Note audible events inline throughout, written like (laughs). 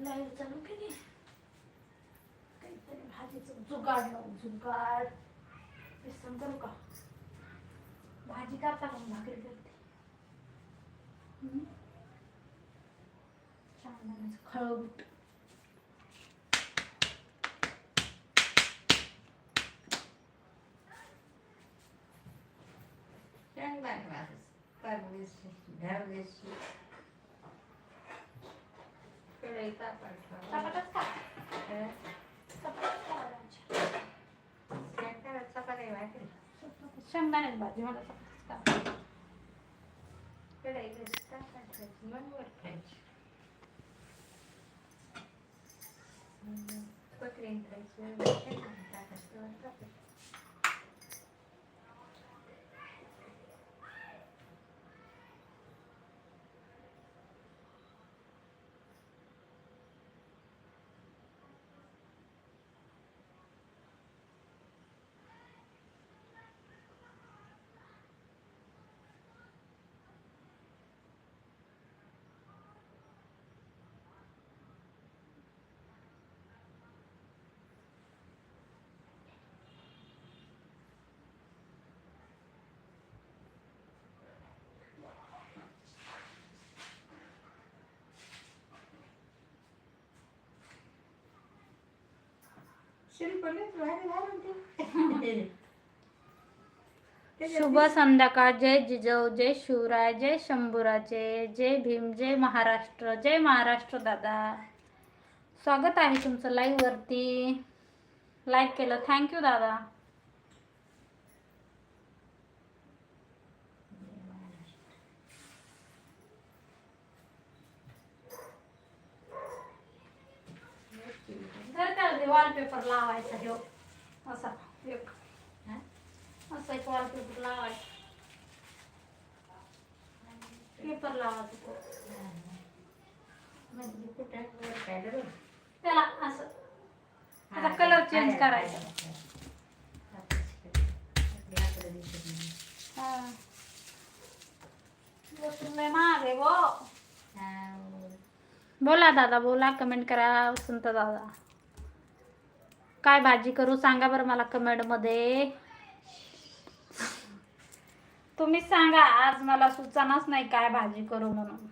Live चालू केली काहीतरी भाजीचं जुगाड लावून जुगाड बेसन करू का भाजी करता का भाकरी करते हम्म? शेंगदाण्याचं खळबूट शेंगदाणे भाजस परदेशी घरदेशी कढई तापत ठेवा. चपात्याच का अं, चपात्याच करायच्या. काय करायचं? चपाती भाकरी. चपात्या- शेंगदाण्याची भाजी मला चपात्याच का कढई नुसती तापत ठेवायची, मग वर खायची. हम्म, कोथिंबीर टाकायची, शेंगदाणे टाकायचे, (laughs) शुभ संध्याकाळ. जय जिजाऊ जय शिवराय जय शंभुराजे जय भीम जय महाराष्ट्र जय महाराष्ट्र दादा. स्वागत आहे तुमचं लाईव्ह वरती. लाईक केलं. थँक्यू दादा. तर त्याला वॉलपेपर लावायचा ह्यो असा एक हा? असा एक वॉलपेपर लावायचा पेपर लावायचा. त्याला असं हा, आता change हा, करायचा. हा, हा. हा. महाग आहे गो हा, बोला दादा बोला कमेंट करा वसंत दादा काय भाजी करू? सांगा बरं मला कमेंटमध्ये. तुम्ही सांगा आज मला सुचनाच नाही काय भाजी करू म्हणून.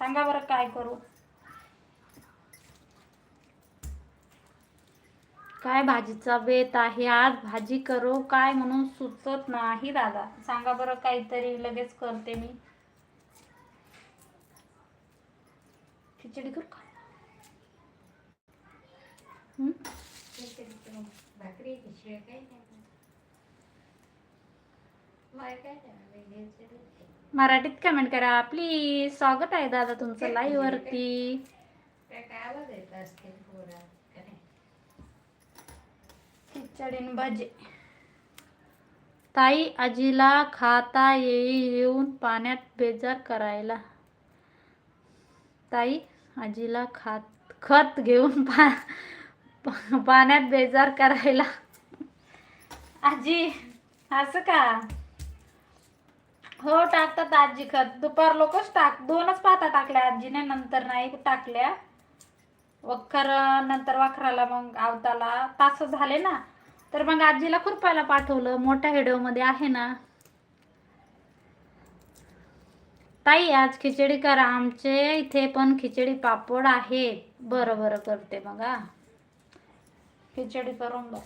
सांगा बरं काय करू? काय भाजीचा बेत आहे? आज भाजी करू काय म्हणून सुचत नाही दादा. सांगा बरं काहीतरी लगेच करते मी. खिचडी करू का? शिळ काही. मराठीत कमेंट करा. प्लीज स्वागत आहे दादा तुमचं लाईव्ह वरती. काय काय आवाज येत असतील पोरा का नाही? खिचडी आणि भजे. ताई आजीला खाता येऊन पाण्यात बेजार करायला. ताई आजीला खात खत घेऊन पा- पाण्यात बेजार करायला. आजी असं का? हो टाकतात आजी खत. दुपार लोकच टाक दोनच पाता टाकल्या आजीने नंतर नाही टाकल्या. वखर नंतर वखराला मग आवताला. तास झाले ना तर मग आजीला खुरपायला पाठवलं. मोठ्या व्हिडिओमध्ये आहे ना. ताई आज खिचडी करा. आमचे इथे पण खिचडी पापड आहे बरं बरं करते मग खिचडी करून बघ.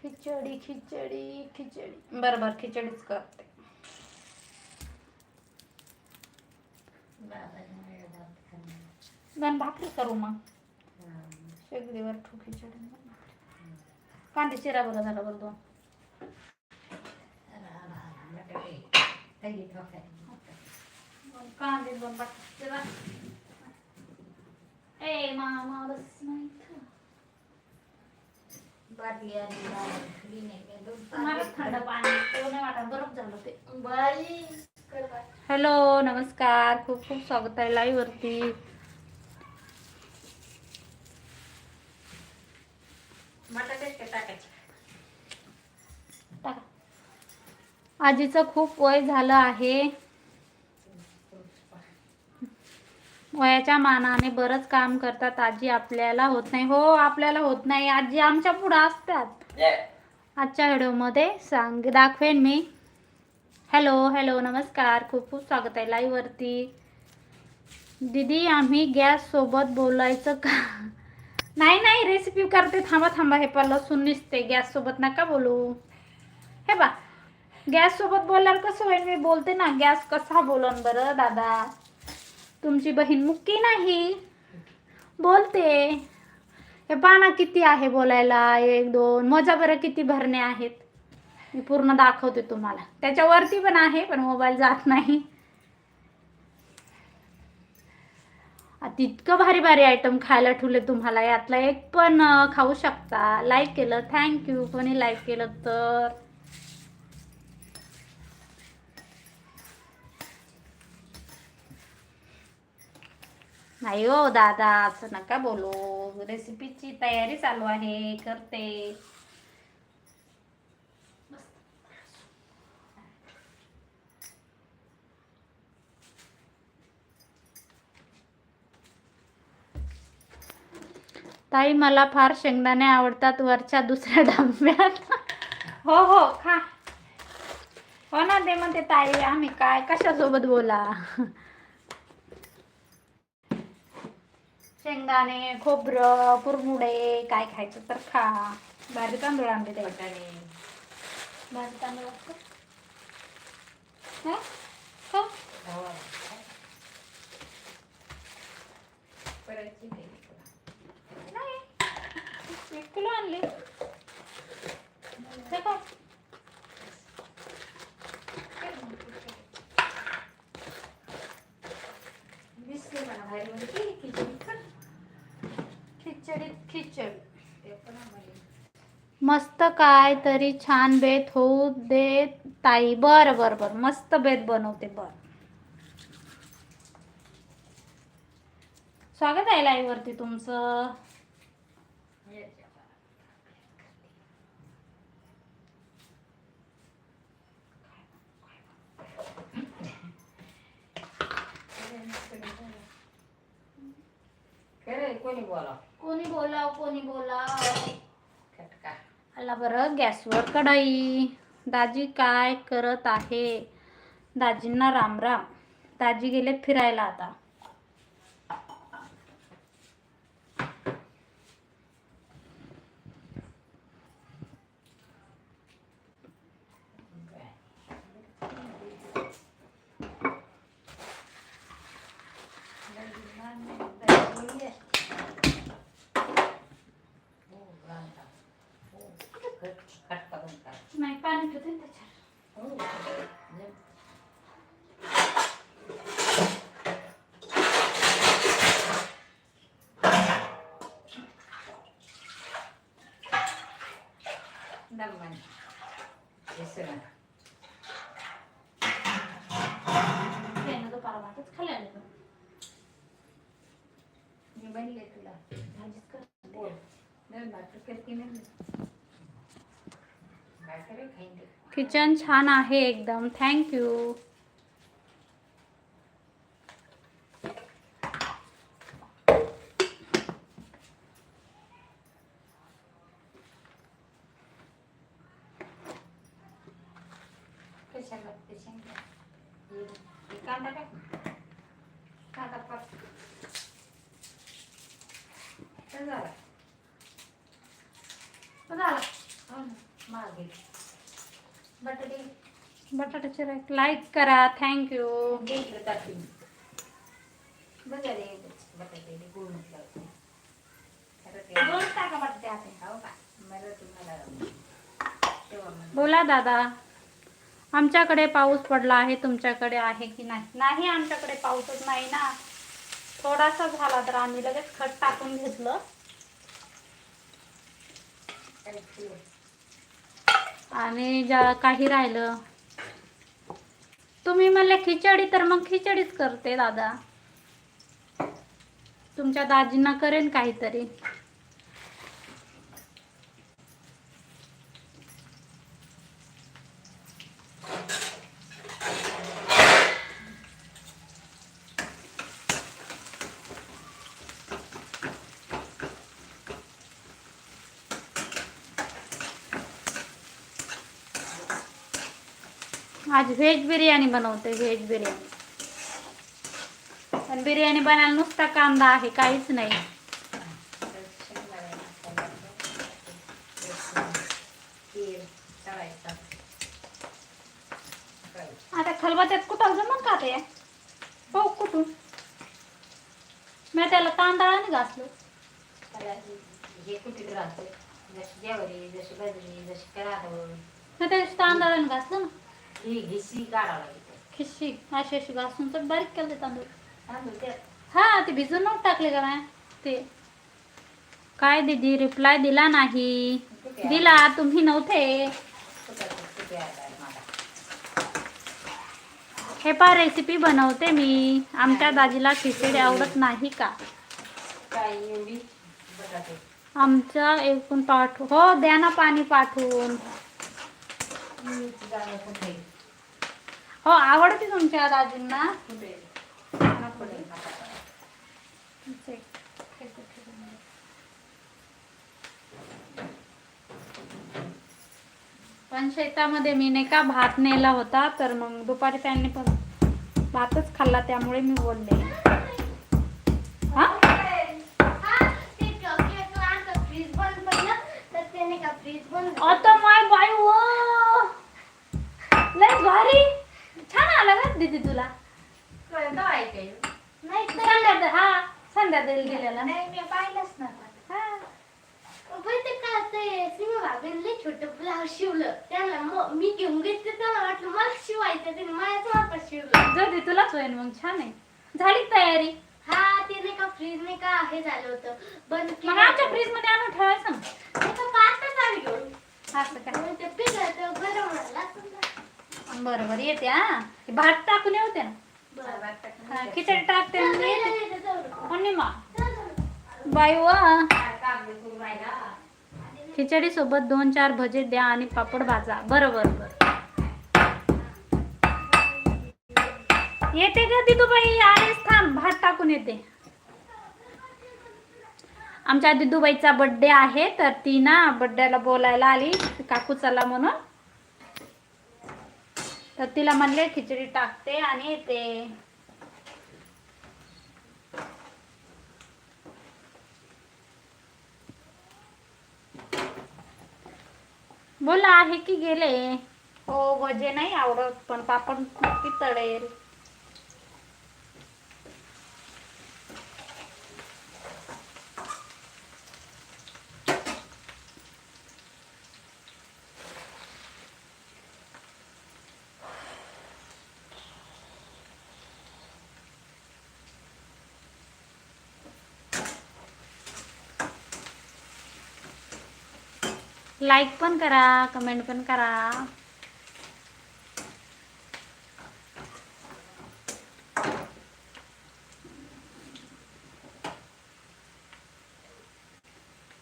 खिचडी खिचडी खिचडी. बरं बरं खिचडीच करते. दोन भाकरी करू मग. शेगडीवर ठू खिचडी. कांदे चिरा बरं झालं बरं दोन. कांदे दोन चिरा. ए मामा बस नाही इथं. बाटली आणि बाटली नाही काय, दोन मला तांबे थंड पाणी तो नाही वाटत. बरं झालं ते. बाई कर बाई. हॅलो नमस्कार. खूप खूप स्वागत आहे लाईव्ह वरती आजीचं खूप वय झालं आहे. वयाच्या मानाने बरंच काम करतात. आजी आपल्याला होत नाही. हो आपल्याला होत नाही. आजी आमच्या पुढं असतात. आजच्या व्हिडिओमध्ये सांग दाखवेन मी. हॅलो हॅलो नमस्कार. खूप खूप स्वागत आहे लाईव्हवरती दीदी आम्ही गॅस सोबत बोलायचं का? नाही नाही रेसिपी करते. थांबा थांबा. हे पण लसूण निसते. गॅस सोबत नका बोलू. हे बा गॅस सोबत बोलल्यावर कसं होईल? मी बोलते ना गॅस कसा बोलन बरं दादा? तुमची बहीण मुक्की नाही. बोलते. हे पाना किती आहे बोलायला? एक दोन मजा बरं किती भरणे आहेत. मी पूर्ण दाखवते तुम्हाला. त्याच्यावरती पण आहे पण मोबाईल जात नाही. इतकं भारी भारी आयटम खायला ठेवले तुम्हाला. यातला एक पण खाऊ शकता. लाईक केलं थँक्यू कोणी लाईक केलं तर. नाही हो दादा असं नका बोलू. रेसिपीची तयारी चालू आहे करते. ताई मला फार शेंगदाणे आवडतात वरच्या दुसऱ्या डब्यात. हो हो खा. हो ना ते म्हणते ताई आम्ही काय कशासोबत बोला? शेंगदाणे खोबरं कुरमुडे काय खायचं तर खा. भारी तांदूळ आणले ते. वाटाणे भारी तांदूळ. हा? नाही. एक किलो आणले हे काय? दिसले मला बाहेर म्हणजे खिचडी खा. खिचडीत खिचडी ते पण आम्हाला मस्त काय तरी छान बेत होऊ दे ताई. बर बर बर. मस्त बेत बनवते बर. स्वागत आहे लाईव्ह वरती तुमचं कोणी बोला कोणी बोलाव कोणी बोलाव. आला बरं गॅसवर कढई. दाजी काय करत आहे? दाजींना राम राम. दाजी गेलेत फिरायला आता खटका बनता नाही पाणी ठेवते ना त्याच्यावर हो ते ना. मी बनले तुला. भाजीच. बोल भाकर करते खाईन ते. किचन छान आहे एकदम. थँक्यू कशाला लागते शेंगा? हे- हे कांदा टाक ना. कांदा पात तर झाला झाला हो ना मागे बटाटे बटाट्याचे लाईक करा थँक्यू घे इकडे टाकून बघा रे बटाटे गुळ म्हटलं खरं ते दोन टाका बटाटे आहे हो का? मला तुम्हाला तेव्हा म्हणलं. बोला दादा. आमच्याकडे पाऊस पडला आहे तुमच्याकडे आहे की नाही? नाही आमच्याकडे पाऊसच नाही ना. थोडासा झाला तर आम्ही लगेच खत टाकून घेतलं. आणि ज्या काही राहिलं. तुम्ही म्हणले खिचडी तर मग खिचडीच करते दादा. तुमच्या दाजींना करेन काहीतरी. आज व्हेज बिर्याणी बनवते व्हेज बिर्याणी. पण बिर्याणी बनायला नुसता कांदा आहे काहीच नाही. आता खलबत्यात कुठं जमन का ते? हो कुठून? मी त्याला तांदळाने घासलो. हे कुठे राहते जशी जेवरी जशी बजरी जशी कराडवळ मी त्याच्या तांदळाने घासलं ना. ही घिसी काढावं लागते खिशी अशी अशी घासून तर बारीक केलं ते तांदूळ. तांदूळ त्यात हा ते भिजून नव्हतं टाकले का नाही? ते. काय दीदी रिप्लाय दिला नाही. दिला तुम्ही नव्हते. कुठं कुठे आहे मला? हे पा रेसिपी बनवते मी. आमच्या दाजीला खिचडी आवडत नाही का? काय एवढी? बटाटे आमच्या एकूण पाठवू. हो द्या ना पाणी पाठवून. कुठे हो आवडते तुमच्या दाजींना? पण शेतामध्ये मी नाही का भात नेला होता तर मग दुपारी त्यांनी पण भातच खाल्ला त्यामुळे मी बोलले. हा? आता माय बाई लय भारी! आला का दीदी तुला? संध्याकाळी हा दिलेला. नाही मी पाहिलंच ना हा. छोट ब्लाऊज शिवलं. त्याला मग मी घेऊन घेतले त्याला वाटलं मला शिवायचं त्याने माझ्याच वापस शिवलं. तुलाच होईल मग छान आहे. झाली का तयारी? हा ते नाही का फ्रीज नाही का हे झालं होतं. बंद मग आमच्या फ्रीजमध्ये आणून ठेवायचं ना. नाही का पाचच आम्ही घेऊन असं काय? मग ते गरम व्हायला बरोबर येते हा? ते भात टाकून येते ना. हा, खिचडी टाकते येते बाई वा. खिचडी सोबत दोन चार भजे द्या आणि पापड भाजा. बरोबर. बर येते का दिदूबाई? आलेच थांब भात टाकून येते. आमच्या दिदूबाईचा बड्डे आहे तर ती ना बर्थडेला बोलायला आली काकू चला म्हणून. तर तिला म्हणले खिचडी टाकते आणि ते बोला आहे की गेले? हो भजे नाही आवडत पण पापड नक्की तळेल लाईक पण करा कमेंट पण करा.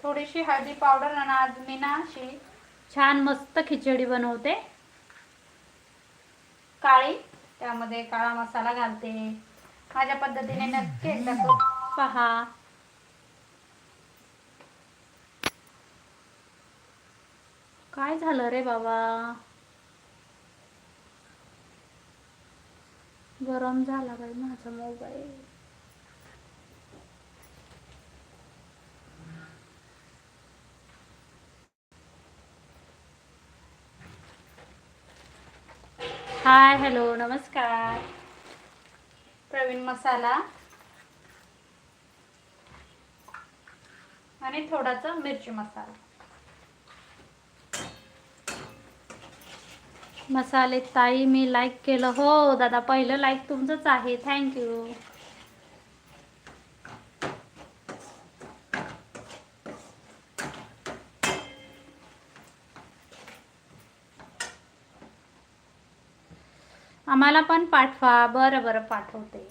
थोडीशी हळदी पावडर आणि आज मी ना अशी. छान मस्त खिचडी बनवते. काळी त्यामध्ये काळा मसाला घालते. माझ्या पद्धतीने नक्की एकदा पहा. काय झालं रे बाबा? गरम झाला बाई माझा मोबाईल. हाय हॅलो नमस्कार. प्रवीण मसाला. आणि थोडासा मिरची मसाला. मसाले ताई मी लाईक केलं. हो दादा पहिलं लाईक तुमचंच आहे. थँक्यू आम्हाला पण पाठवा. बरं बरं पाठवते.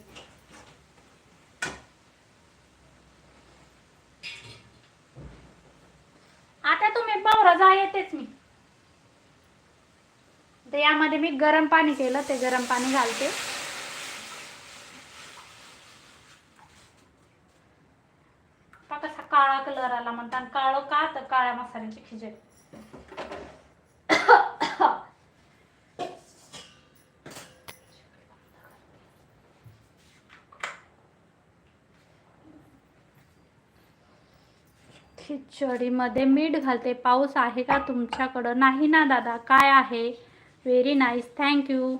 त्यामध्ये मी गरम पाणी केलं ते गरम पाणी घालते. कसा काळा कलर आला म्हणतात. काळं का? तर काळ्या मसाल्याची खिचडी. खिचडीमध्ये मीठ घालते. पाऊस आहे का तुमच्याकडं? नाही ना दादा. काय आहे? व्हेरी नाईस थँक्यू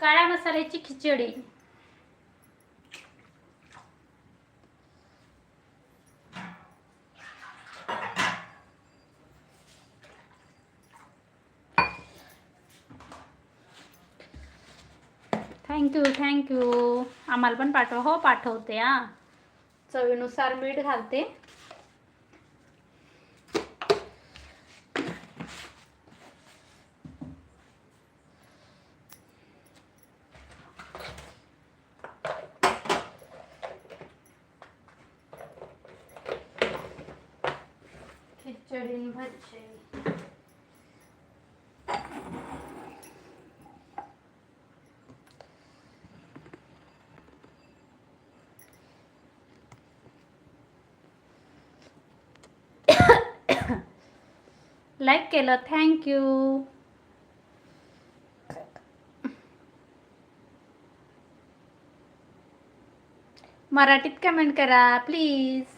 काळ्या मसाल्याची खिचडी. थँक्यू थँक्यू आम्हाला पण पाठवा. हो पाठवते हां. चवीनुसार मीठ घालते. खिचडी भजी. लाईक केलं. थँक्यू मराठीत कमेंट करा प्लीज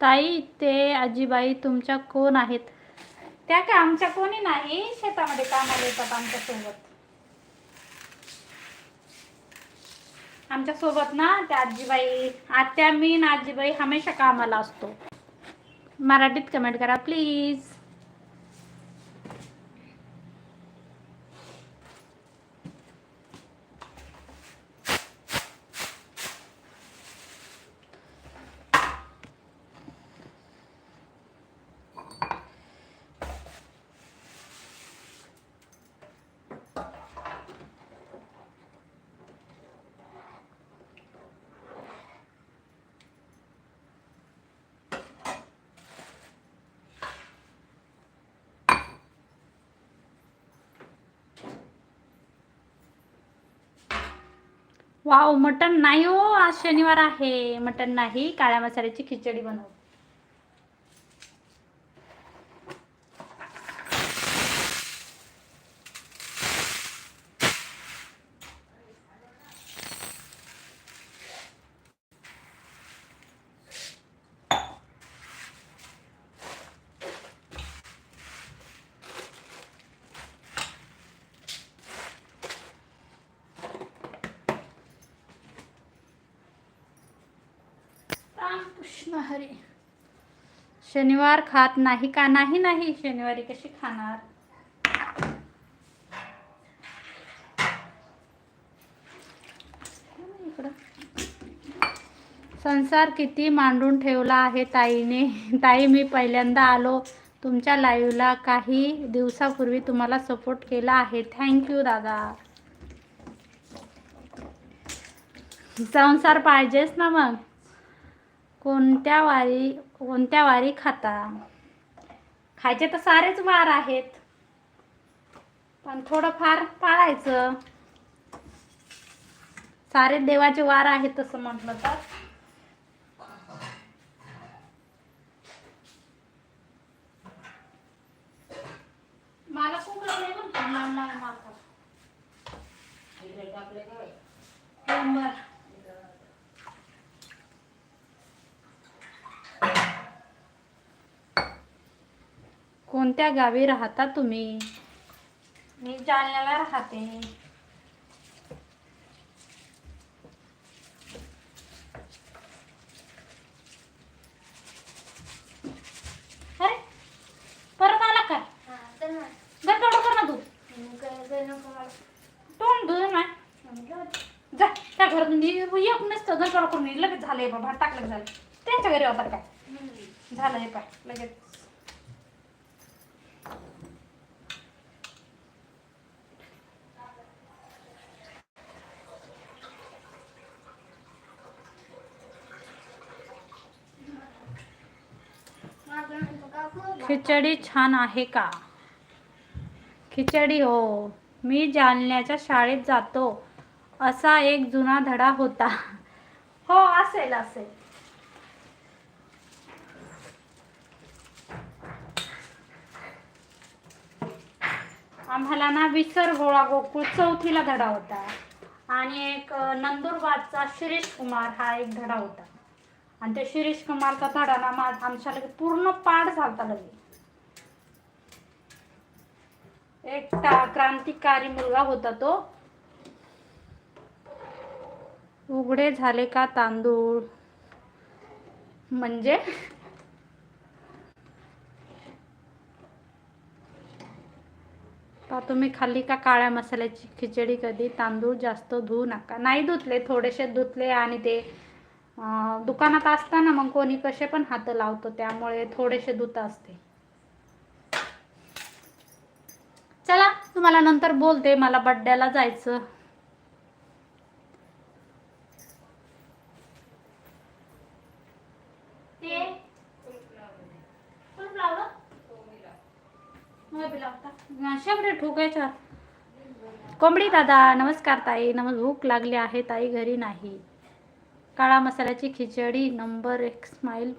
ताई ते आजीबाई तुमच्या कोण आहेत? त्या का आमच्या कोणी नाही. शेतामध्ये कामाला येतात आमच्यासोबत आमच्यासोबत ना त्या आजीबाई आत्या मी ना आजीबाई हमेशा कामाला असतो. मराठीत कमेंट करा प्लीज वाव मटन नाही हो आज शनिवार आहे. मटन नाही काळ्या मसाल्याची खिचडी बनव हरी. शनिवार खात नाही का? नाही नाही शनिवारी कशी खाणार? संसार किती मांडून ठेवला आहे ताईने. ताई मी पहिल्यांदा आलो. तुमच्या लाईव्हला काही दिवसापूर्वी तुम्हाला सपोर्ट केला आहे. थँक्यू दादा. संसार पाहिजेच ना मग. कोणत्या वारी कोणत्या वारी खाता? खायचे तर सारेच वार आहेत. पण थोडंफार पाळायचं. सारे देवाचे वार आहेत तसं म्हटलं तर. मला खूप लागले बरं का, मला- मला मारतात. इकडे टाकले काय नंबर कोणत्या गावी राहता तुम्ही मी जालन्याला राहते अरे परत आला हा, ना. तेवढं कर ना तू. तोंड होतं. जा त्या घरात एक नसतं करून. लगेच झालंय बाबा टाकलं झालं त्यांच्या घरी होता काय. झालं हे पाय लगेच खिचडी छान आहे का? खिचडी हो. मी जालन्याच्या शाळेत जातो. असा एक जुना धडा होता. हो असेल असेल. आम्हाला ना विसर गोळा गोकुळ चौथीला धडा होता. आणि एक नंदुरबारचा शिरीष कुमार हा एक धडा होता. आणि त्या शिरीष कुमारचा धडा ना मा आमच्या लगे पूर्ण पाठ झालता लगे एक क्रांतिकारी मुलगा होता तो. उघडे झाले का तांदूळ? म्हणजे? का तुम्ही खाल्ली का काळ्या मसाल्याची खिचडी कधी? तांदूळ जास्त धुवू नका. नाही धुतले थोडेसे धुतले आणि ते दुकानात असताना मग कोणी कसे पण हात लावतो त्यामुळे थोडेसे धुत असते. चला तुम्हाला नंतर बोलते मला बड्ड्याला जायचं. ते? शेवटे ठोकायच्या कोंबडी दादा नमस्कार ताई. नमस् भूक लागली आहे ताई घरी नाही. काळा मसाल्याची खिचडी नंबर एक स्माईल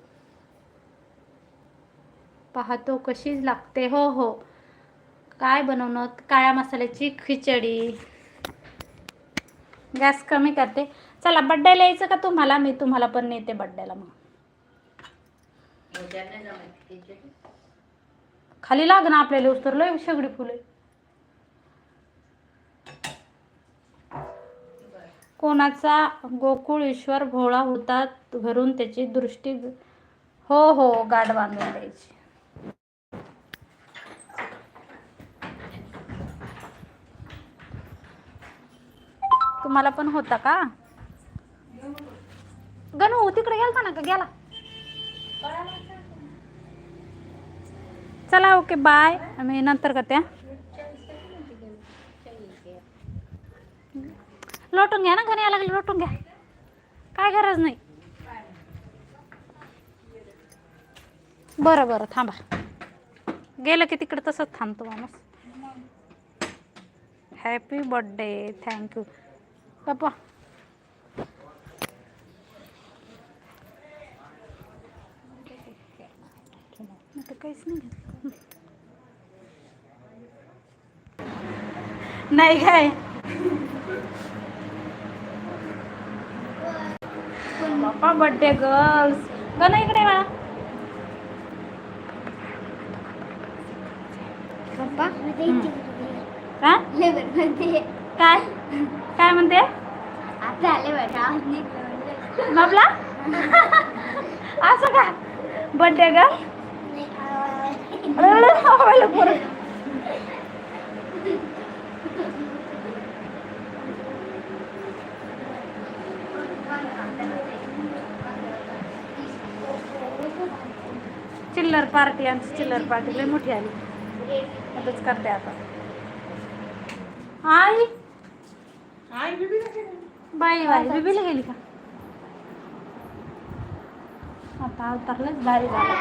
पाहतो कशीच लागते. हो हो. काय बनवणं? काळ्या मसाल्याची खिचडी. गॅस कमी करते. चला बड्डेला यायचं का तुम्हाला? मी तुम्हाला पण नेते बड्डेला मग. खाली लाग ना आपल्याला उतरलं सगळी फुले. कोणाचा गोकुळ ईश्वर भोळा होता घरून त्याची दृष्टी हो हो गाठ बांधून द्यायची. तुम्हाला पण होता का? गणू तिकडे गेलता ना का? गेला. चला ओके बाय. आम्ही नंतर करते त्या लोटून घ्या ना घरी यायला लागली लोटून घ्या. काय गरज नाही. बरं बरं थांबा. गेलं की तिकडे तसंच थांबतो माणूस. हॅपी बर्थडे थँक्यू पप्पा काहीच नाही. नाही काय बाप्पा बर्थडे गर्ल्स गण इकडे मला पप्पा काय काय म्हणते? निघला बाबला? असं का? बर्थडे गर्ल चिल्लर पार्टी आमची चिल्लर पार्टी लय मोठी आली. आताच करते आता. आई! बाई बाई बिबीला गेली का? आता अवतारलाच बाई झाला.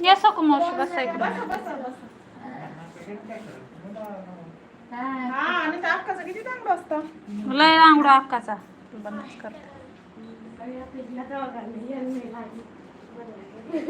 या सकू मावशी बसा इकडे. हा. आणि त्या अक्काचं असतं लय आंगडा अक्काचा बंदच करते